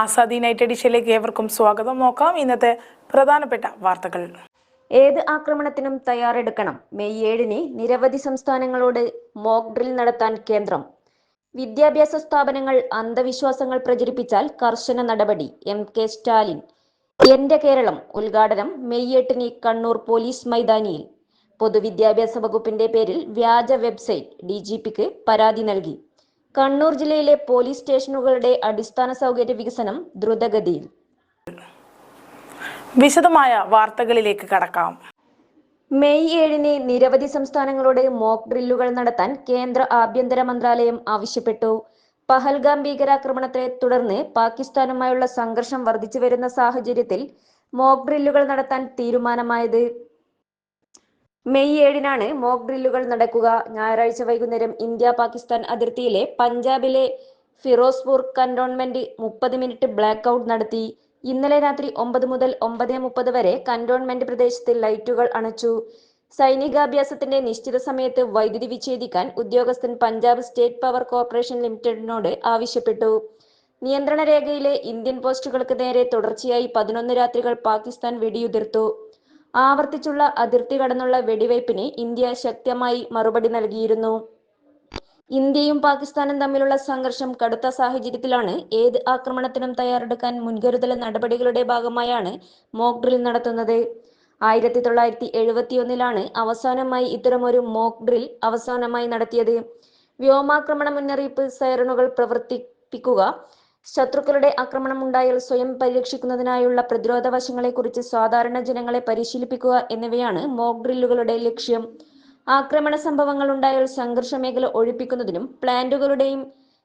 Azadi night എഡിഷനിലേക്ക് ഏവർക്കും സ്വാഗതം. നോക്കാം ഇന്നത്തെ പ്രധാനപ്പെട്ട വാർത്തകൾ. ഏത് ആക്രമണത്തിനും തയ്യാറെടുക്കണം. മെയ് ഏഴിന് നിരവധി സംസ്ഥാനങ്ങളോട് മോക്ക് ഡ്രിൽ നടത്താൻ കേന്ദ്രം. വിദ്യാഭ്യാസ സ്ഥാപനങ്ങൾ അന്ധവിശ്വാസങ്ങൾ പ്രചരിപ്പിച്ചാൽ കർശന നടപടി. M K Stalin. എന്റെ കേരളം. ഉദ്ഘാടനം മെയ് എട്ടിന് കണ്ണൂർ പോലീസ് മൈതാനിയിൽ. പൊതുവിദ്യാഭ്യാസ വകുപ്പിന്റെ പേരിൽ വ്യാജ വെബ്സൈറ്റ് ഡി പരാതി നൽകി. കണ്ണൂർ ജില്ലയിലെ പോലീസ് സ്റ്റേഷനുകളുടെ അടിസ്ഥാന സൗകര്യ വികസനം ദ്രുതഗതിയിൽ. വിശദമായ വാർത്തകളിലേക്ക് കടക്കാം. മെയ് ഏഴിന് നിരവധി സംസ്ഥാനങ്ങളുടെ മോക്ക് ഡ്രില്ലുകൾ നടത്താൻ കേന്ദ്ര ആഭ്യന്തര മന്ത്രാലയം ആവശ്യപ്പെട്ടു. പഹൽഗാം ഭീകരാക്രമണത്തെ തുടർന്ന് പാകിസ്ഥാനുമായുള്ള സംഘർഷം വർദ്ധിച്ചു വരുന്ന സാഹചര്യത്തിൽ മോക്ക് ഡ്രില്ലുകൾ നടത്താൻ തീരുമാനമായത്. മെയ് ഏഴിനാണ് മോക്ക് ഡ്രില്ലുകൾ നടക്കുക. ഞായറാഴ്ച വൈകുന്നേരം ഇന്ത്യ പാകിസ്ഥാൻ അതിർത്തിയിലെ പഞ്ചാബിലെ ഫിറോസ്പൂർ കന്റോൺമെന്റ് മുപ്പത് മിനിറ്റ് ബ്ലാക്ക് ഔട്ട് നടത്തി. ഇന്നലെ രാത്രി ഒമ്പത് മുതൽ ഒമ്പത് മുപ്പത് വരെ കന്റോൺമെന്റ് പ്രദേശത്ത് ലൈറ്റുകൾ അണച്ചു. സൈനികാഭ്യാസത്തിന്റെ നിശ്ചിത സമയത്ത് വൈദ്യുതി വിച്ഛേദിക്കാൻ ഉദ്യോഗസ്ഥൻ പഞ്ചാബ് സ്റ്റേറ്റ് പവർ കോർപ്പറേഷൻ ലിമിറ്റഡിനോട് ആവശ്യപ്പെട്ടു. നിയന്ത്രണ രേഖയിലെ ഇന്ത്യൻ പോസ്റ്റുകൾക്ക് നേരെ തുടർച്ചയായി പതിനൊന്ന് രാത്രികൾ പാകിസ്ഥാൻ വെടിയുതിർത്തു. ആവർത്തിച്ചുള്ള അതിർത്തി കടന്നുള്ള വെടിവയ്പ്പിന് ഇന്ത്യ ശക്തമായി മറുപടി നൽകിയിരുന്നു. ഇന്ത്യയും പാകിസ്ഥാനും തമ്മിലുള്ള സംഘർഷം കടുത്ത സാഹചര്യത്തിലാണ് ഏത് ആക്രമണത്തിനും തയ്യാറെടുക്കാൻ മുൻകരുതൽ നടപടികളുടെ ഭാഗമായാണ് മോക്ക് ഡ്രിൽ നടത്തുന്നത്. ആയിരത്തി തൊള്ളായിരത്തി എഴുപത്തിയൊന്നിലാണ് അവസാനമായി ഇത്തരമൊരു മോക്ക് ഡ്രിൽ അവസാനമായി നടത്തിയത്. വ്യോമാക്രമണ മുന്നറിയിപ്പ് സൈറണുകൾ പ്രവർത്തിപ്പിക്കുക ശത്രുക്കളുടെ ആക്രമണം ഉണ്ടായാൽ സ്വയം പരിരക്ഷിക്കുന്നതിനായുള്ള പ്രതിരോധ വശങ്ങളെക്കുറിച്ച് സാധാരണ ജനങ്ങളെ പരിശീലിപ്പിക്കുക എന്നിവയാണ് മോക്ക് ഡ്രില്ലുകളുടെ ലക്ഷ്യം. ആക്രമണ സംഭവങ്ങൾ ഉണ്ടായാൽ സംഘർഷ മേഖല ഒഴിപ്പിക്കുന്നതിനും പ്ലാന്റുകളുടെയും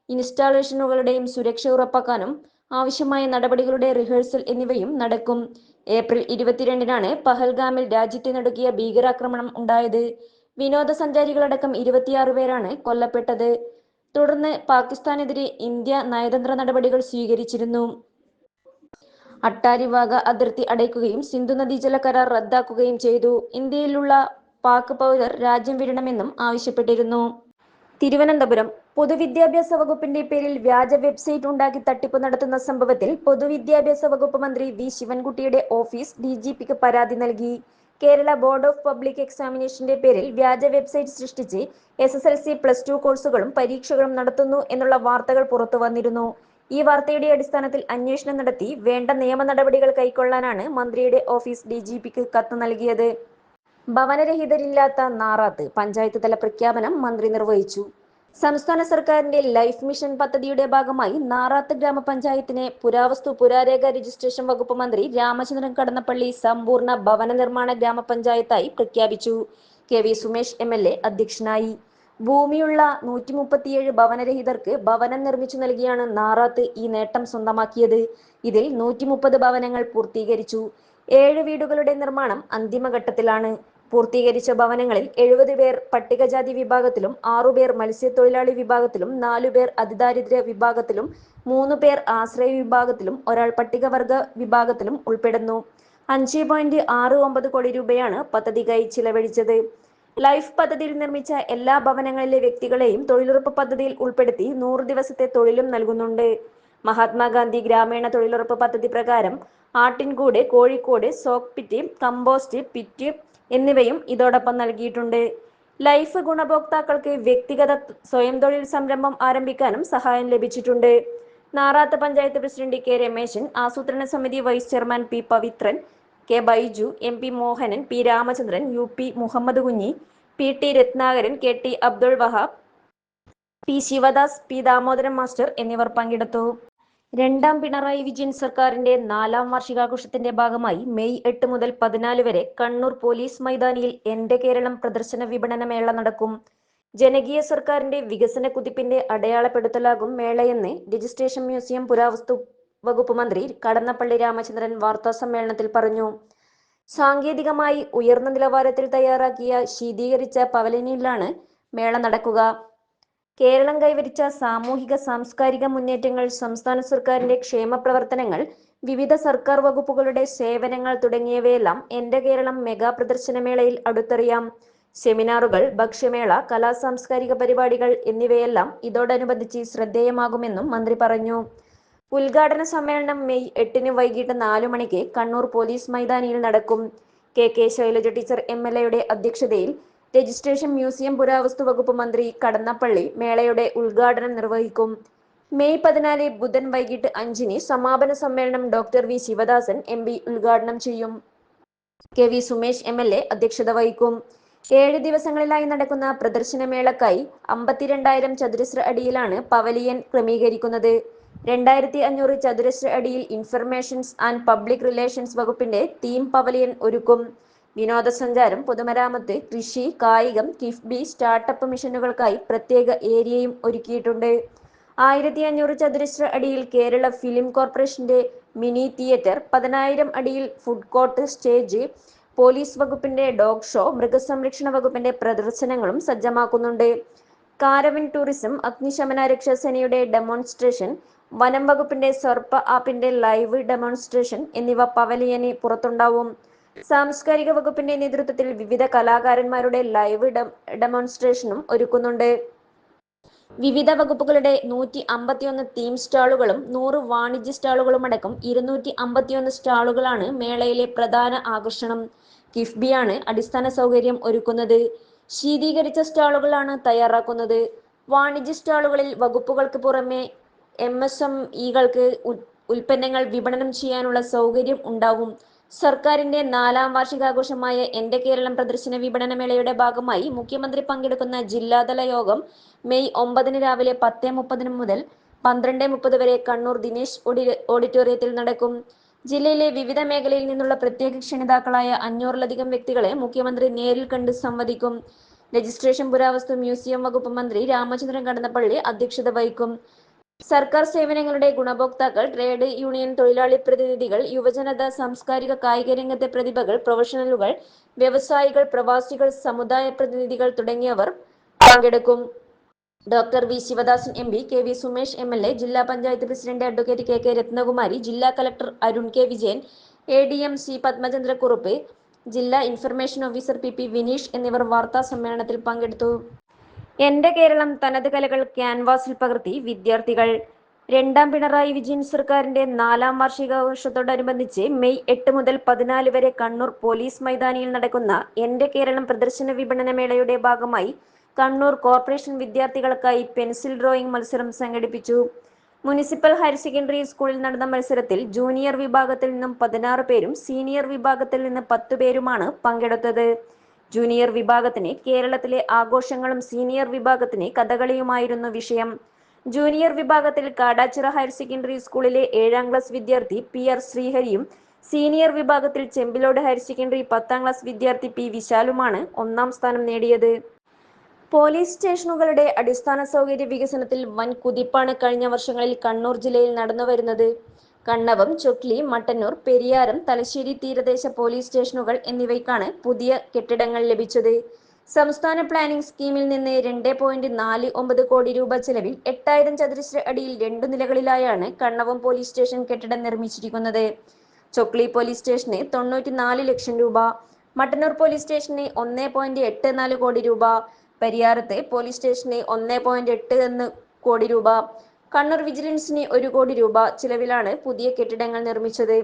ഇൻസ്റ്റാളേഷനുകളുടെയും സുരക്ഷ ഉറപ്പാക്കാനും ആവശ്യമായ നടപടികളുടെ റിഹേഴ്സൽ എന്നിവയും നടക്കും. ഏപ്രിൽ ഇരുപത്തിരണ്ടിനാണ് പഹൽഗാമിൽ രാജ്യത്തെ നടുക്കിയ ഭീകരാക്രമണം ഉണ്ടായത്. വിനോദസഞ്ചാരികളടക്കം ഇരുപത്തിയാറ് പേരാണ് കൊല്ലപ്പെട്ടത്. തുടർന്ന് പാകിസ്ഥാനെതിരെ ഇന്ത്യ നയതന്ത്ര നടപടികൾ സ്വീകരിച്ചിരുന്നു. അട്ടാരിവാഗ അതിർത്തി അടയ്ക്കുകയും സിന്ധു നദീജല കരാർ റദ്ദാക്കുകയും ചെയ്തു. ഇന്ത്യയിലുള്ള പാക് പൗരർ രാജ്യം വിടണമെന്നും ആവശ്യപ്പെട്ടിരുന്നു. തിരുവനന്തപുരം പൊതുവിദ്യാഭ്യാസ വകുപ്പിന്റെ പേരിൽ വ്യാജ വെബ്സൈറ്റ് ഉണ്ടാക്കി തട്ടിപ്പ് നടത്തുന്ന സംഭവത്തിൽ പൊതുവിദ്യാഭ്യാസ വകുപ്പ് മന്ത്രി വി ശിവൻകുട്ടിയുടെ ഓഫീസ് ഡി പരാതി നൽകി. കേരള ബോർഡ് ഓഫ് പബ്ലിക് എക്സാമിനേഷന്റെ പേരിൽ വ്യാജ വെബ്സൈറ്റ് സൃഷ്ടിച്ച് S S L C plus two കോഴ്സുകളും പരീക്ഷകളും നടത്തുന്നു എന്നുള്ള വാർത്തകൾ പുറത്തു വന്നിരുന്നു. ഈ വാർത്തയുടെ അടിസ്ഥാനത്തിൽ അന്വേഷണം നടത്തി വേണ്ട നിയമ നടപടികൾ കൈക്കൊള്ളാനാണ് മന്ത്രിയുടെ ഓഫീസ് ഡി ജി പിക്ക് കത്ത് നൽകിയത്. ഭവനരഹിതരില്ലാത്ത നാറാത്ത് പഞ്ചായത്ത് തല പ്രഖ്യാപനം മന്ത്രി നിർവഹിച്ചു. സംസ്ഥാന സർക്കാരിന്റെ ലൈഫ് മിഷൻ പദ്ധതിയുടെ ഭാഗമായി നാറാത്ത് ഗ്രാമപഞ്ചായത്തിനെ പുരാവസ്തു പുരാരേഖ രജിസ്ട്രേഷൻ വകുപ്പ് മന്ത്രി രാമചന്ദ്രൻ കടന്നപ്പള്ളി സമ്പൂർണ ഭവന നിർമ്മാണ ഗ്രാമപഞ്ചായത്തായി പ്രഖ്യാപിച്ചു. K V Sumesh M L A അധ്യക്ഷനായി. ഭൂമിയുള്ള നൂറ്റി മുപ്പത്തിയേഴ് ഭവനരഹിതർക്ക് ഭവനം നിർമ്മിച്ചു നൽകിയാണ് നാറാത്ത് ഈ നേട്ടം സ്വന്തമാക്കിയത്. ഇതിൽ നൂറ്റി മുപ്പത് ഭവനങ്ങൾ പൂർത്തീകരിച്ചു. ഏഴ് വീടുകളുടെ നിർമ്മാണം അന്തിമഘട്ടത്തിലാണ്. പൂർത്തീകരിച്ച ഭവനങ്ങളിൽ എഴുപത് പേർ പട്ടികജാതി വിഭാഗത്തിലും ആറുപേർ മത്സ്യത്തൊഴിലാളി വിഭാഗത്തിലും നാലുപേർ അതിദാരിദ്ര്യ വിഭാഗത്തിലും മൂന്ന് പേർ ആശ്രയ വിഭാഗത്തിലും ഒരാൾ പട്ടികവർഗ വിഭാഗത്തിലും ഉൾപ്പെടുന്നു. അഞ്ച് പോയിന്റ് ആറ് ഒമ്പത് കോടി രൂപയാണ് പദ്ധതിക്കായി ചിലവഴിച്ചത്. ലൈഫ് പദ്ധതിയിൽ നിർമ്മിച്ച എല്ലാ ഭവനങ്ങളിലെ വ്യക്തികളെയും തൊഴിലുറപ്പ് പദ്ധതിയിൽ ഉൾപ്പെടുത്തി നൂറ് ദിവസത്തെ തൊഴിലും നൽകുന്നുണ്ട്. മഹാത്മാഗാന്ധി ഗ്രാമീണ തൊഴിലുറപ്പ് പദ്ധതി പ്രകാരം ആട്ടിൻകൂട് കോഴിക്കോട് സോക്ക് പിറ്റ് കമ്പോസ്റ്റ് പിറ്റ് എന്നിവയും ഇതോടൊപ്പം നൽകിയിട്ടുണ്ട്. ലൈഫ് ഗുണഭോക്താക്കൾക്ക് വ്യക്തിഗത സ്വയം തൊഴിൽ സംരംഭം ആരംഭിക്കാനും സഹായം ലഭിച്ചിട്ടുണ്ട്. നാറാത്ത് പഞ്ചായത്ത് പ്രസിഡന്റ് കെ രമേശൻ ആസൂത്രണ സമിതി vice chairman P Pavithran K Baiju M P Mohanan P Ramachandran U P Muhammad Kunhi P T Ratnakaran K T Abdul Wahab P Sivadas P Damodaran master എന്നിവർ പങ്കെടുത്തു. രണ്ടാം പിണറായി വിജയൻ സർക്കാരിന്റെ നാലാം വാർഷികാഘോഷത്തിന്റെ ഭാഗമായി മെയ് എട്ട് മുതൽ പതിനാല് വരെ കണ്ണൂർ പോലീസ് മൈതാനിയിൽ എന്റെ കേരളം പ്രദർശന വിപണന മേള നടക്കും. ജനകീയ സർക്കാരിന്റെ വികസന കുതിപ്പിന്റെ അടയാളപ്പെടുത്തലാകും മേളയെന്ന് രജിസ്ട്രേഷൻ മ്യൂസിയം പുരാവസ്തു വകുപ്പ് മന്ത്രി കടന്നപ്പള്ളി രാമചന്ദ്രൻ വാർത്താ സമ്മേളനത്തിൽ പറഞ്ഞു. സാങ്കേതികമായി ഉയർന്ന നിലവാരത്തിൽ തയ്യാറാക്കിയ ശീതീകരിച്ച പവലിനിയിലാണ് മേള നടക്കുക. കേരളം കൈവരിച്ച സാമൂഹിക സാംസ്കാരിക മുന്നേറ്റങ്ങൾ സംസ്ഥാന സർക്കാരിന്റെ ക്ഷേമ പ്രവർത്തനങ്ങൾ വിവിധ സർക്കാർ വകുപ്പുകളുടെ സേവനങ്ങൾ തുടങ്ങിയവയെല്ലാം എന്റെ കേരളം മെഗാ പ്രദർശനമേളയിൽ അടുത്തറിയാം. സെമിനാറുകൾ ഭക്ഷ്യമേള കലാ സാംസ്കാരിക പരിപാടികൾ എന്നിവയെല്ലാം ഇതോടനുബന്ധിച്ച് ശ്രദ്ധേയമാകുമെന്നും മന്ത്രി പറഞ്ഞു. ഉദ്ഘാടന സമ്മേളനം മെയ് എട്ടിന് വൈകിട്ട് നാലു മണിക്ക് കണ്ണൂർ പോലീസ് മൈതാനിയിൽ നടക്കും. K. K. Shailaja teacher M. L. എയുടെ അധ്യക്ഷതയിൽ രജിസ്ട്രേഷൻ മ്യൂസിയം പുരാവസ്തു വകുപ്പ് മന്ത്രി കടന്നപ്പള്ളി മേളയുടെ ഉദ്ഘാടനം നിർവഹിക്കും. മെയ് പതിനാല് ബുധൻ വൈകിട്ട് അഞ്ചിന് സമാപന സമ്മേളനം doctor V Sivadasan M P ഉദ്ഘാടനം ചെയ്യും. K V Sumesh M L A അധ്യക്ഷത വഹിക്കും. ഏഴ് ദിവസങ്ങളിലായി നടക്കുന്ന പ്രദർശനമേളക്കായി അമ്പത്തിരണ്ടായിരം ചതുരശ്ര അടിയിലാണ് പവലിയൻ ക്രമീകരിക്കുന്നത്. രണ്ടായിരത്തി അഞ്ഞൂറ് ചതുരശ്ര അടിയിൽ ഇൻഫർമേഷൻസ് ആൻഡ് പബ്ലിക് റിലേഷൻസ് വകുപ്പിന്റെ തീം പവലിയൻ ഒരുക്കും. വിനോദസഞ്ചാരം പൊതുമരാമത്ത് കൃഷി കായികം കിഫ്ബി സ്റ്റാർട്ടപ്പ് മിഷനുകൾക്കായി പ്രത്യേക ഏരിയയും ഒരുക്കിയിട്ടുണ്ട്. ആയിരത്തി അഞ്ഞൂറ് ചതുരശ്ര അടിയിൽ കേരള ഫിലിം കോർപ്പറേഷന്റെ മിനി തിയേറ്റർ പതിനായിരം അടിയിൽ ഫുഡ് കോർട്ട് സ്റ്റേജ് പോലീസ് വകുപ്പിന്റെ ഡോഗ് ഷോ മൃഗസംരക്ഷണ വകുപ്പിന്റെ പ്രദർശനങ്ങളും സജ്ജമാക്കുന്നുണ്ട്. കാരവിൻ ടൂറിസം അഗ്നിശമന രക്ഷാസേനയുടെ ഡെമോൺസ്ട്രേഷൻ വനം വകുപ്പിന്റെ സർപ്പ ആപ്പിന്റെ ലൈവ് ഡെമോൺസ്ട്രേഷൻ എന്നിവ പവലിയന് പുറത്തുണ്ടാവും. സാംസ്കാരിക വകുപ്പിന്റെ നേതൃത്വത്തിൽ വിവിധ കലാകാരന്മാരുടെ ലൈവ് ഡെമോൺസ്ട്രേഷനും ഒരുക്കുന്നുണ്ട്. വിവിധ വകുപ്പുകളുടെ നൂറ്റി അമ്പത്തിയൊന്ന് തീം സ്റ്റാളുകളും നൂറ് വാണിജ്യ സ്റ്റാളുകളും അടക്കം ഇരുന്നൂറ്റി അമ്പത്തിയൊന്ന് സ്റ്റാളുകളാണ് മേളയിലെ പ്രധാന ആകർഷണം. കിഫ്ബിയാണ് അടിസ്ഥാന സൗകര്യം ഒരുക്കുന്നത്. ശീതീകരിച്ച സ്റ്റാളുകളാണ് തയ്യാറാക്കുന്നത്. വാണിജ്യ സ്റ്റാളുകളിൽ വകുപ്പുകൾക്ക് പുറമെ എം എസ് എം ഇകൾക്ക് ഉൽപ്പന്നങ്ങൾ വിപണനം ചെയ്യാനുള്ള സൗകര്യം ഉണ്ടാവും. സർക്കാരിന്റെ നാലാം വാർഷികാഘോഷമായ എന്റെ കേരളം പ്രദർശന വിപണന മേളയുടെ ഭാഗമായി മുഖ്യമന്ത്രി പങ്കെടുക്കുന്ന ജില്ലാതല യോഗം മെയ് ഒമ്പതിന് രാവിലെ പത്ത് മുപ്പതിന് മുതൽ പന്ത്രണ്ട് മുപ്പത് വരെ കണ്ണൂർ ദിനേശ് ഓഡിറ്റോറിയത്തിൽ നടക്കും. ജില്ലയിലെ വിവിധ മേഖലയിൽ നിന്നുള്ള പ്രത്യേക ക്ഷണിതാക്കളായ അഞ്ഞൂറിലധികം വ്യക്തികളെ മുഖ്യമന്ത്രി നേരിൽ കണ്ട് സംവദിക്കും. രജിസ്ട്രേഷൻ പുരാവസ്തു മ്യൂസിയം വകുപ്പ് മന്ത്രി രാമചന്ദ്രൻ കടന്നപ്പള്ളി അധ്യക്ഷത വഹിക്കും. സർക്കാർ സേവനങ്ങളുടെ ഗുണഭോക്താക്കൾ ട്രേഡ് യൂണിയൻ തൊഴിലാളി പ്രതിനിധികൾ യുവജനത സാംസ്കാരിക കായിക രംഗത്തെ പ്രതിഭകൾ പ്രൊഫഷണലുകൾ വ്യവസായികൾ പ്രവാസികൾ സമുദായ പ്രതിനിധികൾ തുടങ്ങിയവർ പങ്കെടുക്കും. Doctor V Sivadasan M P K V Sumesh M L A ജില്ലാ panchayat president advocate K K Ratnakumari ജില്ലാ collector Arun K Vijayan A D M C Padmachandra Kurup ജില്ലാ information officer P P Vineesh എന്നിവർ വാർത്താ സമ്മേളനത്തിൽ പങ്കെടുത്തു. എന്റെ കേരളം തനത് കലകൾ ക്യാൻവാസിൽ പകർത്തി വിദ്യാർത്ഥികൾ. രണ്ടാം പിണറായി വിജയൻ സർക്കാരിന്റെ നാലാം വാർഷികാഘോഷത്തോടനുബന്ധിച്ച് മെയ് എട്ട് മുതൽ പതിനാല് വരെ കണ്ണൂർ പോലീസ് മൈതാനിയിൽ നടക്കുന്ന എന്റെ കേരളം പ്രദർശന വിപണന മേളയുടെ ഭാഗമായി കണ്ണൂർ കോർപ്പറേഷൻ വിദ്യാർത്ഥികൾക്കായി പെൻസിൽ ഡ്രോയിങ് മത്സരം സംഘടിപ്പിച്ചു. മുനിസിപ്പൽ ഹയർ സെക്കൻഡറി സ്കൂളിൽ നടന്ന മത്സരത്തിൽ ജൂനിയർ വിഭാഗത്തിൽ നിന്നും പതിനാറ് പേരും സീനിയർ വിഭാഗത്തിൽ നിന്ന് പത്ത് പേരുമാണ് പങ്കെടുത്തത്. ജൂനിയർ വിഭാഗത്തിന് കേരളത്തിലെ ആഘോഷങ്ങളും സീനിയർ വിഭാഗത്തിന് കഥകളിയുമായിരുന്നു വിഷയം. ജൂനിയർ വിഭാഗത്തിൽ കാടാച്ചിറ ഹയർ സെക്കൻഡറി സ്കൂളിലെ ഏഴാം ക്ലാസ് വിദ്യാർത്ഥി പി ആർ ശ്രീഹരിയും സീനിയർ വിഭാഗത്തിൽ ചെമ്പിലോട് ഹയർ സെക്കൻഡറി പത്താം ക്ലാസ് വിദ്യാർത്ഥി പി വിശാലുമാണ് ഒന്നാം സ്ഥാനം നേടിയത്. പോലീസ് സ്റ്റേഷനുകളുടെ അടിസ്ഥാന സൗകര്യ വികസനത്തിൽ വൻ കുതിപ്പാണ് കഴിഞ്ഞ വർഷങ്ങളിൽ കണ്ണൂർ ജില്ലയിൽ നടന്നുവരുന്നത്. കണ്ണവം ചൊക്ലി മട്ടന്നൂർ പെരിയാരം തലശ്ശേരി തീരദേശ പോലീസ് സ്റ്റേഷനുകൾ എന്നിവയ്ക്കാണ് പുതിയ കെട്ടിടങ്ങൾ ലഭിച്ചത്. സംസ്ഥാന പ്ലാനിംഗ് സ്കീമിൽ നിന്ന് രണ്ട് പോയിന്റ് നാല് ഒമ്പത് കോടി രൂപ ചെലവിൽ എട്ടായിരം ചതുരശ്ര അടിയിൽ രണ്ടു നിലകളിലായാണ് കണ്ണവം പോലീസ് സ്റ്റേഷൻ കെട്ടിടം നിർമ്മിച്ചിരിക്കുന്നത്. ചൊക്ലി പോലീസ് സ്റ്റേഷന് തൊണ്ണൂറ്റിനാല് ലക്ഷം രൂപ മട്ടന്നൂർ പോലീസ് സ്റ്റേഷന് ഒന്ന് പോയിന്റ് എട്ട് നാല് കോടി രൂപ പരിയാരത്തെ പോലീസ് സ്റ്റേഷന് ഒന്ന് പോയിന്റ് എട്ട് ഒന്ന് കോടി രൂപ കണ്ണൂർ വിജിലൻസിന് ഒരു കോടി രൂപ ചിലവിലാണ് പുതിയ കെട്ടിടങ്ങൾ നിർമ്മിച്ചത്.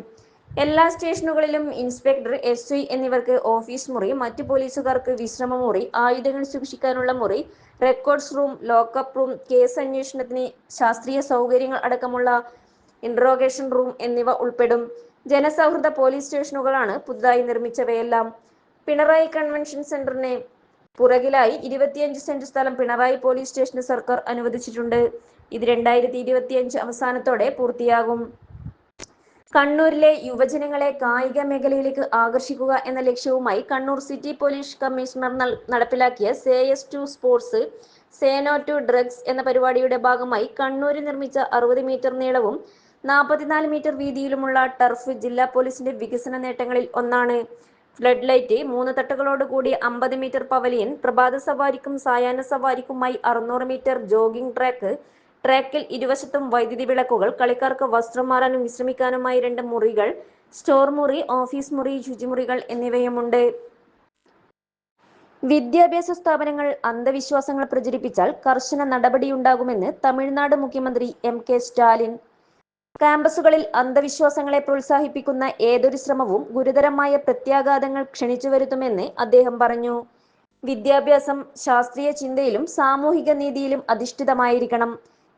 എല്ലാ സ്റ്റേഷനുകളിലും ഇൻസ്പെക്ടർ എസ് ഐ എന്നിവർക്ക് ഓഫീസ് മുറി മറ്റു പോലീസുകാർക്ക് വിശ്രമ മുറി ആയുധങ്ങൾ സൂക്ഷിക്കാനുള്ള മുറി records room lockup room case അന്വേഷണത്തിന് ശാസ്ത്രീയ സൗകര്യങ്ങൾ അടക്കമുള്ള ഇൻട്രോഗേഷൻ റൂം എന്നിവ ഉൾപ്പെടും. ജനസൗഹൃദ പോലീസ് സ്റ്റേഷനുകളാണ് പുതുതായി നിർമ്മിച്ചവയെല്ലാം. പിണറായി കൺവെൻഷൻ സെന്ററിന് പുറകിലായി ഇരുപത്തിയഞ്ച് സെന്റ് സ്ഥലം പിണറായി പോലീസ് സ്റ്റേഷന് സർക്കാർ അനുവദിച്ചിട്ടുണ്ട്. ഇത് രണ്ടായിരത്തി ഇരുപത്തിയഞ്ച് അവസാനത്തോടെ പൂർത്തിയാകും. കണ്ണൂരിലെ യുവജനങ്ങളെ കായിക മേഖലയിലേക്ക് ആകർഷിക്കുക എന്ന ലക്ഷ്യവുമായി കണ്ണൂർ സിറ്റി പോലീസ് കമ്മീഷണർ നടപ്പിലാക്കിയ say yes to sports say no to drugs എന്ന പരിപാടിയുടെ ഭാഗമായി കണ്ണൂരിൽ നിർമ്മിച്ച അറുപത് മീറ്റർ നീളവും നാൽപ്പത്തിനാല് മീറ്റർ വീതിയിലുമുള്ള ടർഫ് ജില്ലാ പോലീസിന്റെ വികസന നേട്ടങ്ങളിൽ ഒന്നാണ്. ഫ്ലഡ് ലൈറ്റ് മൂന്ന് തട്ടുകളോട് കൂടി അമ്പത് മീറ്റർ പവലിയൻ പ്രഭാത സവാരിക്കും സായാഹ്ന സവാരിക്കുമായി അറുന്നൂറ് മീറ്റർ ജോഗിംഗ് ട്രാക്ക് ട്രാക്കിൽ ഇരുവശത്തും വൈദ്യുതി വിളക്കുകൾ കളിക്കാർക്ക് വസ്ത്രം മാറാനും വിശ്രമിക്കാനുമായി രണ്ട് മുറികൾ സ്റ്റോർ മുറി ഓഫീസ് മുറി ശുചിമുറികൾ എന്നിവയുമുണ്ട്. വിദ്യാഭ്യാസ സ്ഥാപനങ്ങൾ അന്ധവിശ്വാസങ്ങൾ പ്രചരിപ്പിച്ചാൽ കർശന നടപടിയുണ്ടാകുമെന്ന് തമിഴ്നാട് മുഖ്യമന്ത്രി എം കെ സ്റ്റാലിൻ. ക്യാമ്പസുകളിൽ അന്ധവിശ്വാസങ്ങളെ പ്രോത്സാഹിപ്പിക്കുന്ന ഏതൊരു ശ്രമവും ഗുരുതരമായ പ്രത്യാഘാതങ്ങൾ ക്ഷണിച്ചു വരുത്തുമെന്ന് അദ്ദേഹം പറഞ്ഞു. വിദ്യാഭ്യാസം ശാസ്ത്രീയ ചിന്തയിലും സാമൂഹിക നീതിയിലും അധിഷ്ഠിതമായിരിക്കണം.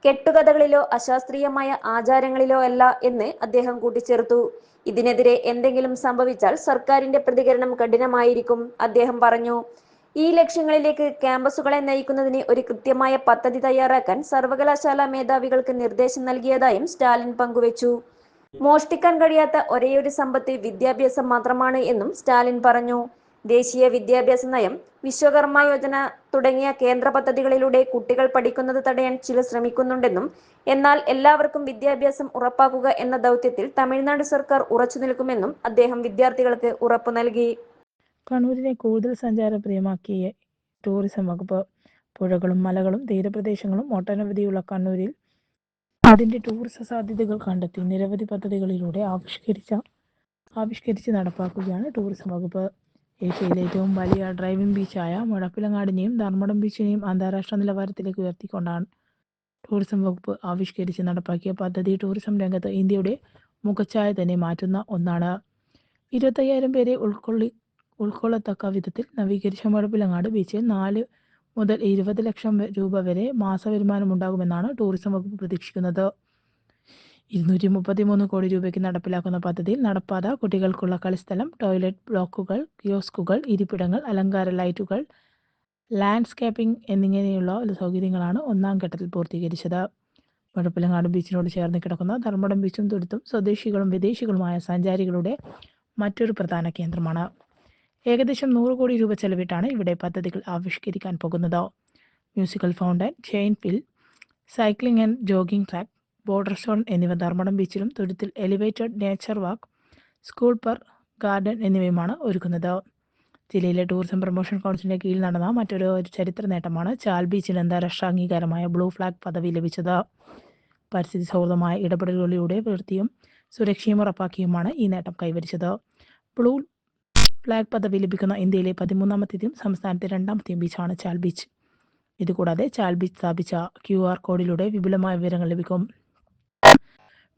കെട്ടുകഥകളിലോ അശാസ്ത്രീയമായ ആചാരങ്ങളിലോ അല്ല എന്ന് അദ്ദേഹം കൂട്ടിച്ചേർത്തു. ഇതിനെതിരെ എന്തെങ്കിലും സംഭവിച്ചാൽ സർക്കാരിന്റെ പ്രതികരണം കഠിനമായിരിക്കും അദ്ദേഹം പറഞ്ഞു. ഈ ലക്ഷ്യങ്ങളിലേക്ക് ക്യാമ്പസുകളെ നയിക്കുന്നതിന് ഒരു കൃത്യമായ പദ്ധതി തയ്യാറാക്കാൻ സർവകലാശാല മേധാവികൾക്ക് നിർദ്ദേശം നൽകിയതായും സ്റ്റാലിൻ പങ്കുവച്ചു. മോഷ്ടിക്കാൻ കഴിയാത്ത ഒരേയൊരു സമ്പത്ത് വിദ്യാഭ്യാസം മാത്രമാണ് എന്നും സ്റ്റാലിൻ പറഞ്ഞു. ദേശീയ വിദ്യാഭ്യാസ നയം വിശ്വകർമ്മ യോജന തുടങ്ങിയ കേന്ദ്ര പദ്ധതികളിലൂടെ കുട്ടികൾ പഠിക്കുന്നത് തടയാൻ ചില ശ്രമിക്കുന്നുണ്ടെന്നും എന്നാൽ എല്ലാവർക്കും വിദ്യാഭ്യാസം ഉറപ്പാക്കുക എന്ന ദൗത്യത്തിൽ തമിഴ്നാട് സർക്കാർ ഉറച്ചു നിൽക്കുമെന്നും അദ്ദേഹം വിദ്യാർത്ഥികൾക്ക് ഉറപ്പു നൽകി. കണ്ണൂരിനെ കൂടുതൽ സഞ്ചാരപ്രിയമാക്കിയ ടൂറിസം വകുപ്പ് പുഴകളും മലകളും തീരപ്രദേശങ്ങളും ഒട്ടനവധിയുള്ള കണ്ണൂരിൽ അതിന്റെ ടൂറിസം സാധ്യതകൾ കണ്ടെത്തി നിരവധി പദ്ധതികളിലൂടെ ആവിഷ്കരിച്ച ആവിഷ്കരിച്ച് നടപ്പാക്കുകയാണ് ടൂറിസം വകുപ്പ്. ഏഷ്യയിലെ ഏറ്റവും വലിയ ഡ്രൈവിംഗ് ബീച്ചായ മുഴപ്പിലങ്ങാടിനെയും ധർമ്മടം ബീച്ചിനെയും അന്താരാഷ്ട്ര നിലവാരത്തിലേക്ക് ഉയർത്തിക്കൊണ്ടാണ് ടൂറിസം വകുപ്പ് ആവിഷ്കരിച്ച് നടപ്പാക്കിയ പദ്ധതി ടൂറിസം രംഗത്ത് ഇന്ത്യയുടെ മുഖച്ഛായ തന്നെ മാറ്റുന്ന ഒന്നാണ്. ഇരുപത്തയ്യായിരം പേരെ ഉൾക്കൊള്ളി ഉൾക്കൊള്ളത്തക്ക വിധത്തിൽ നവീകരിച്ച മുഴപ്പിലങ്ങാട് ബീച്ചിൽ നാല് മുതൽ ഇരുപത് ലക്ഷം രൂപ വരെ മാസവരുമാനം ഉണ്ടാകുമെന്നാണ് ടൂറിസം വകുപ്പ് പ്രതീക്ഷിക്കുന്നത്. ഇരുന്നൂറ്റി മുപ്പത്തി മൂന്ന് കോടി രൂപയ്ക്ക് നടപ്പിലാക്കുന്ന പദ്ധതിയിൽ നടപ്പാത കുട്ടികൾക്കുള്ള കളിസ്ഥലം ടോയ്ലറ്റ് ബ്ലോക്കുകൾ കിയോസ്കുകൾ ഇരിപ്പിടങ്ങൾ അലങ്കാര ലൈറ്റുകൾ ലാൻഡ്സ്കേപ്പിംഗ് എന്നിങ്ങനെയുള്ള സൗകര്യങ്ങളാണ് ഒന്നാം ഘട്ടത്തിൽ പൂർത്തീകരിച്ചത്. മുഴപ്പിലങ്ങാട് ബീച്ചിനോട് ചേർന്ന് കിടക്കുന്ന ധർമ്മടം ബീച്ചും തുരുത്തും സ്വദേശികളും വിദേശികളുമായ സഞ്ചാരികളുടെ മറ്റൊരു പ്രധാന കേന്ദ്രമാണ്. ഏകദേശം നൂറ് കോടി രൂപ ചെലവിട്ടാണ് ഇവിടെ പദ്ധതികൾ ആവിഷ്കരിക്കാൻ പോകുന്നത്. Musical fountain chain pill cycling and jogging track border zone എന്നിവ ധർമ്മടം ബീച്ചിലും തുരുത്തിൽ elevated nature walk sculpture garden എന്നിവയുമാണ് ഒരുക്കുന്നത്. ജില്ലയിലെ ടൂറിസം പ്രൊമോഷൻ കൗൺസിലിന്റെ കീഴിൽ നടന്ന മറ്റൊരു ചരിത്ര നേട്ടമാണ് ചാൽ ബീച്ചിന് അന്താരാഷ്ട്ര അംഗീകാരമായ ബ്ലൂ ഫ്ലാഗ് പദവി ലഭിച്ചത്. പരിസ്ഥിതി സൗഹൃദമായ ഇടപെടലുകളിലൂടെ വൃത്തിയും സുരക്ഷയും ഉറപ്പാക്കിയുമാണ് ഈ നേട്ടം കൈവരിച്ചത്. ബ്ലൂ ഫ്ലാഗ് പദവി ലഭിക്കുന്ന ഇന്ത്യയിലെ പതിമൂന്നാമത്തേതും സംസ്ഥാനത്തെ രണ്ടാമത്തെയും ബീച്ചാണ് ചാൽ ബീച്ച് ഇതുകൂടാതെ ചാൽ ബീച്ച് സ്ഥാപിച്ച ക്യു ആർ കോഡിലൂടെ വിപുലമായ വിവരങ്ങൾ ലഭിക്കും.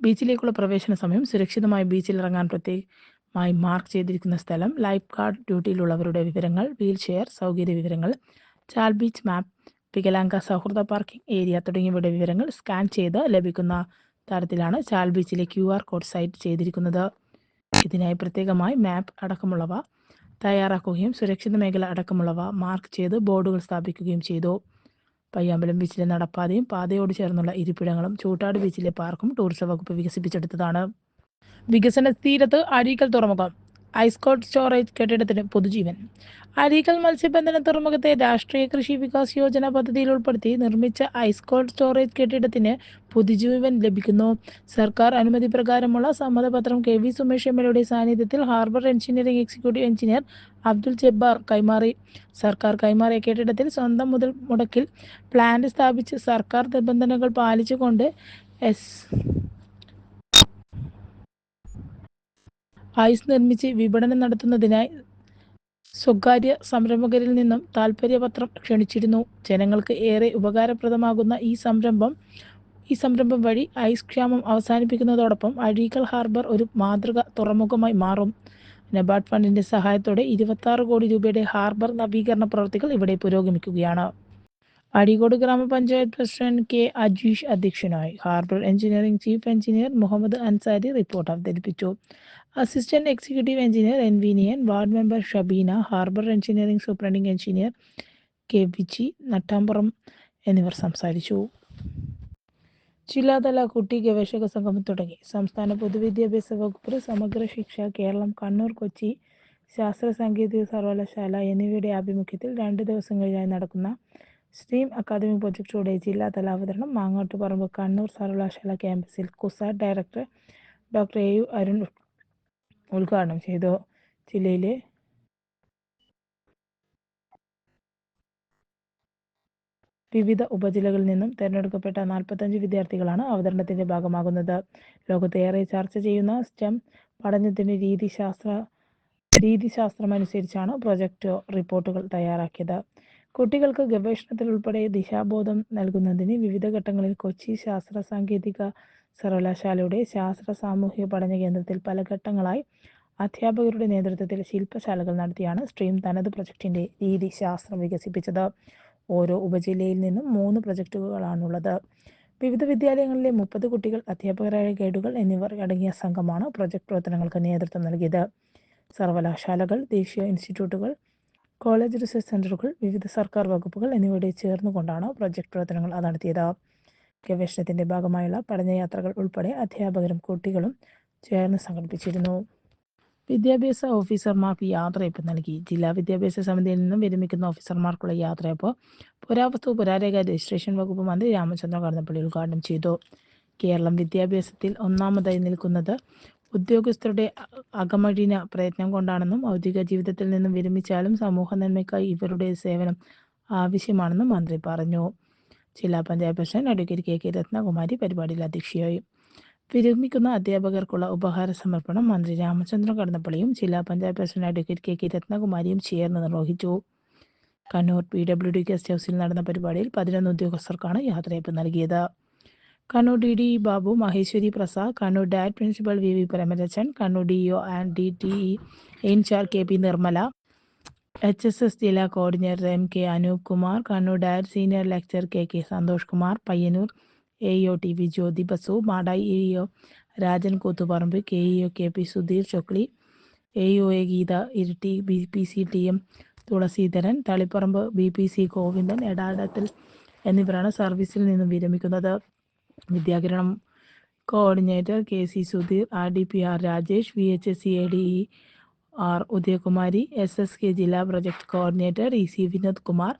ബീച്ചിലേക്കുള്ള പ്രവേശന സമയം സുരക്ഷിതമായി ബീച്ചിൽ ഇറങ്ങാൻ പ്രത്യേകമായി മാർക്ക് ചെയ്തിരിക്കുന്ന സ്ഥലം ലൈഫ് ഗാർഡ് ഡ്യൂട്ടിയിലുള്ളവരുടെ വിവരങ്ങൾ വീൽ ചെയർ സൗകര്യ വിവരങ്ങൾ ചാൽ ബീച്ച് മാപ്പ് വികലാംഗ സൗഹൃദ പാർക്കിംഗ് ഏരിയ തുടങ്ങിയവയുടെ വിവരങ്ങൾ സ്കാൻ ചെയ്ത് ലഭിക്കുന്ന തരത്തിലാണ് ചാൽ ബീച്ചിലെ ക്യു ആർ കോഡ് സൈറ്റ് ചെയ്തിരിക്കുന്നത്. ഇതിനായി പ്രത്യേകമായി മാപ്പ് അടക്കമുള്ളവ തയ്യാറാക്കുകയും സുരക്ഷിത മേഖല അടക്കമുള്ളവ മാർക്ക് ചെയ്ത് ബോർഡുകൾ സ്ഥാപിക്കുകയും ചെയ്തു. പയ്യാമ്പലം ബീച്ചിലെ നടപ്പാതയും പാതയോട് ചേർന്നുള്ള ഇരിപ്പിടങ്ങളും ചൂട്ടാട് ബീച്ചിലെ പാർക്കും ടൂറിസം വകുപ്പ് വികസിപ്പിച്ചെടുത്തതാണ്. വികസന തീരത്ത് അഴീക്കൽ തുറമുഖം. ഐസ്കോട്ട് സ്റ്റോറേജ് കെട്ടിടത്തിന് പൊതുജീവൻ. അരീക്കൽ മത്സ്യബന്ധന തുറമുഖത്തെ രാഷ്ട്രീയ കൃഷി വികാസ് യോജന പദ്ധതിയിൽ ഉൾപ്പെടുത്തി നിർമ്മിച്ച ഐസ്കോട്ട് സ്റ്റോറേജ് കെട്ടിടത്തിന് പൊതുജീവൻ ലഭിക്കുന്നു. സർക്കാർ അനുമതി പ്രകാരമുള്ള സമ്മതപത്രം കെ വി സുമേഷ് എം എൽയുടെ സാന്നിധ്യത്തിൽ harbour engineering executive engineer Abdul Jabbar കൈമാറി. സർക്കാർ കൈമാറിയ കെട്ടിടത്തിൽ സ്വന്തം മുതൽ മുടക്കിൽ പ്ലാന്റ് സ്ഥാപിച്ച് സർക്കാർ നിബന്ധനകൾ പാലിച്ചുകൊണ്ട് എസ് ഐസ് നിർമ്മിച്ച് വിപണനം നടത്തുന്നതിനായി സ്വകാര്യ സംരംഭകരിൽ നിന്നും താൽപ്പര്യപത്രം ക്ഷണിച്ചിരുന്നു. ജനങ്ങൾക്ക് ഏറെ ഉപകാരപ്രദമാകുന്ന ഈ സംരംഭം ഈ സംരംഭം വഴി ഐസ് ക്ഷാമം അവസാനിപ്പിക്കുന്നതോടൊപ്പം അഴീക്കൽ ഹാർബർ ഒരു മാതൃക തുറമുഖമായി മാറും. നബാർഡ് ഫണ്ടിന്റെ സഹായത്തോടെ ഇരുപത്തി കോടി രൂപയുടെ ഹാർബർ നവീകരണ പ്രവൃത്തികൾ ഇവിടെ പുരോഗമിക്കുകയാണ്. അഴീക്കോട് ഗ്രാമപഞ്ചായത്ത് പ്രസിഡന്റ് കെ അജീഷ് അധ്യക്ഷനായി. Harbour engineering chief engineer Muhammad Ansari report അവതരിപ്പിച്ചു. Assistant executive engineer N Viniyan ward member Shabeena harbour engineering superintending engineer K Viji Nattampuram എന്നിവർ സംസാരിച്ചു. ജില്ലാതല കുട്ടി ഗവേഷക സംഗമം തുടങ്ങി. സംസ്ഥാന പൊതുവിദ്യാഭ്യാസ വകുപ്പ് സമഗ്ര ശിക്ഷ കേരളം കണ്ണൂർ കൊച്ചി ശാസ്ത്ര സാങ്കേതിക സർവകലാശാല എന്നിവയുടെ ആഭിമുഖ്യത്തിൽ രണ്ട് ദിവസങ്ങളിലായി നടക്കുന്ന സ്ട്രീം അക്കാദമിക് പ്രൊജക്ടുകളുടെ ജില്ലാതല അവതരണം മാങ്ങാട്ടുപറമ്പ് കണ്ണൂർ സർവകലാശാല ക്യാമ്പസിൽ CUSAT director doctor A U Arun ഉദ്ഘാടനം ചെയ്തു. ജില്ലയിലെ വിവിധ ഉപജില്ലകളിൽ നിന്നും തിരഞ്ഞെടുക്കപ്പെട്ട നാൽപ്പത്തഞ്ച് വിദ്യാർത്ഥികളാണ് അവതരണത്തിന്റെ ഭാഗമാകുന്നത്. ലോകത്തെ ഏറെ ചർച്ച ചെയ്യുന്ന സ്റ്റെം പഠനത്തിന്റെ രീതിശാസ്ത്ര രീതിശാസ്ത്രമനുസരിച്ചാണ് പ്രൊജക്ട് റിപ്പോർട്ടുകൾ തയ്യാറാക്കിയത്. കുട്ടികൾക്ക് ഗവേഷണത്തിൽ ഉൾപ്പെടെ ദിശാബോധം നൽകുന്നതിന് വിവിധ ഘട്ടങ്ങളിൽ കൊച്ചി ശാസ്ത്ര സാങ്കേതിക സർവകലാശാലയുടെ ശാസ്ത്ര സാമൂഹിക പഠന കേന്ദ്രത്തിൽ പല ഘട്ടങ്ങളായി അധ്യാപകരുടെ നേതൃത്വത്തിൽ ശില്പശാലകൾ നടത്തിയാണ് സ്ട്രീം തനത് പ്രൊജക്ടിന്റെ രീതി ശാസ്ത്രം വികസിപ്പിച്ചത്. ഓരോ ഉപജില്ലയിൽ നിന്നും മൂന്ന് പ്രൊജക്ടുകളാണുള്ളത്. വിവിധ വിദ്യാലയങ്ങളിലെ മുപ്പത് കുട്ടികൾ അധ്യാപകരായ ഗൈഡുകൾ എന്നിവർ അടങ്ങിയ സംഘമാണ് പ്രൊജക്ട് പ്രവർത്തനങ്ങൾക്ക് നേതൃത്വം നൽകിയത്. സർവകലാശാലകൾ ദേശീയ ഇൻസ്റ്റിറ്റ്യൂട്ടുകൾ കോളേജ് റിസർച്ച് സെന്ററുകൾ വിവിധ സർക്കാർ വകുപ്പുകൾ എന്നിവയുടെ ചേർന്നുകൊണ്ടാണ് പ്രൊജക്ട് പ്രവർത്തനങ്ങൾ നടത്തിയത് ഗവേഷണത്തിന്റെ ഭാഗമായുള്ള പഠനയാത്രകൾ ഉൾപ്പെടെ അധ്യാപകരും കുട്ടികളും ചേർന്ന് സംഘടിപ്പിച്ചിരുന്നു. വിദ്യാഭ്യാസ ഓഫീസർമാർക്ക് യാത്രയപ്പ് നൽകി. ജില്ലാ വിദ്യാഭ്യാസ സമിതിയിൽ നിന്നും വിരമിക്കുന്ന ഓഫീസർമാർക്കുള്ള യാത്രയപ്പ് പുരാവസ്തു പുരാരേഖ രജിസ്ട്രേഷൻ വകുപ്പ് മന്ത്രി രാമചന്ദ്ര കടന്നപ്പള്ളി ഉദ്ഘാടനം ചെയ്തു. കേരളം വിദ്യാഭ്യാസത്തിൽ ഒന്നാമതായി നിൽക്കുന്നത് ഉദ്യോഗസ്ഥരുടെ അകമഴിഞ്ഞ പ്രയത്നം കൊണ്ടാണെന്നും ഔദ്യോഗിക ജീവിതത്തിൽ നിന്നും വിരമിച്ചാലും സമൂഹ നന്മയ്ക്കായി ഇവരുടെ സേവനം ആവശ്യമാണെന്നും മന്ത്രി പറഞ്ഞു. ജില്ലാ panchayat president advocate K K Ratnakumari പരിപാടിയിൽ അധ്യക്ഷയായി. വിരമിക്കുന്ന അധ്യാപകർക്കുള്ള ഉപഹാര സമർപ്പണം മന്ത്രി രാമചന്ദ്രൻ കടന്നപ്പള്ളിയും ജില്ലാ panchayat president advocate K K രത്നകുമാരിയും ചേർന്ന് നിർവഹിച്ചു. Kannur P W D guest ഹൗസിൽ നടന്ന പരിപാടിയിൽ പതിനൊന്ന് ഉദ്യോഗസ്ഥർക്കാണ് യാത്രയപ്പ് നൽകിയത്. Kannur D D Babu Maheshwari Prasad Kannur DIET principal V V Paramarachan Kannur D O and D T E incharge K P Nirmala H S S ജില്ലാ coordinator M K Anoop Kumar Kannur DIET senior lecturer K K Santhosh Kumar Payyanur A E O T V Jyothi Basu Madayi E O Rajan Koothuparamba K E O K P Sudheer Chokli A E O A Geetha Iritty B P C T M Thulasidharan Taliparamba B P C Govindan എടാടത്തിൽ എന്നിവരാണ് സർവീസിൽ നിന്നും വിരമിക്കുന്നത്. Vidyakiranam. Coordinator K C Sudheer R D P R Rajesh V H S C A D E R Udayakumari S S K ജില്ലാ project coordinator E C Vinod Kumar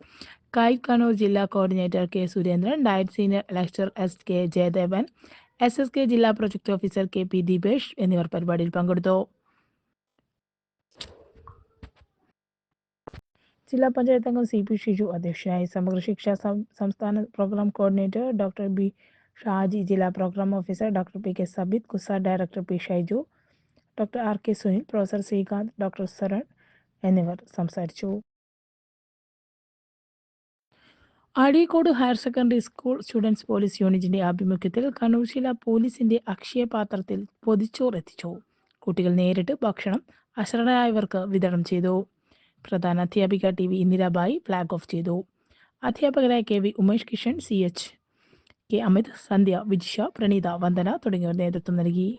കായിക് Kannur ജില്ലാ coordinator K Surendran DIET senior lecturer S K Jayadevan S S K ജില്ലാ project officer K P Deepesh എന്നിവർ പരിപാടിയിൽ പങ്കെടുത്തു. ജില്ലാ പഞ്ചായത്ത് അംഗം C P Shiju അധ്യക്ഷയായി സമഗ്ര ശിക്ഷ സം- സംസ്ഥാന programme coordinator doctor B Shaji ജില്ലാ programme officer doctor P K Sabith കുസാർ director P Shaiju doctor R K Sunil professor Srikanth doctor Saran എന്നിവർ സംസാരിച്ചു. Azhikode higher secondary school students police യൂണിറ്റിന്റെ ആഭിമുഖ്യത്തിൽ കണ്ണൂർ ജില്ലാ പോലീസിന്റെ അക്ഷയ പാത്രത്തിൽ പൊതിച്ചോറ് എത്തിച്ചു. കുട്ടികൾ നേരിട്ട് ഭക്ഷണം അശരണരായവർക്ക് വിതരണം ചെയ്തു. പ്രധാന അധ്യാപിക T V Indirabai flag off ചെയ്തു. അധ്യാപകരായ K V Umesh Kishan C H K. Amith Sandhya Vijisha Praneetha Vandana തുടങ്ങിയവർ നേതൃത്വം നൽകി.